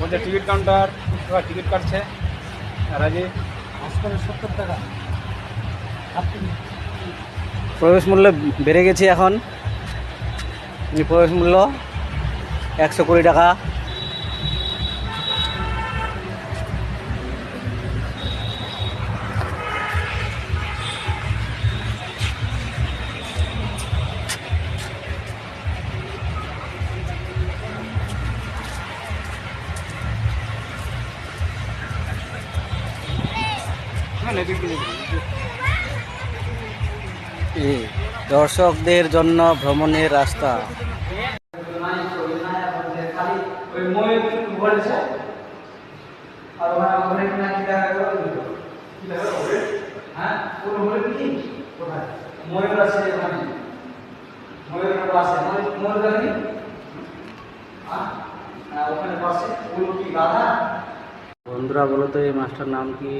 বলছে ticket counter ticket কাটছে। রাজি সত্তর টাকা। প্রবেশ মূল্য বেড়ে গেছে এখন। প্রবেশ মূল্য একশো কুড়ি টাকা। দর্শকদের জন্য ভ্রমণের রাস্তা। ময়ূর হ্যাঁ ময়ূর আছে ময়ূর দেখি হ্যাঁ হ্যাঁ, ওখানে পাশে কি গাধা বন্ধুরা বলো তো এই মাছটার নাম কি?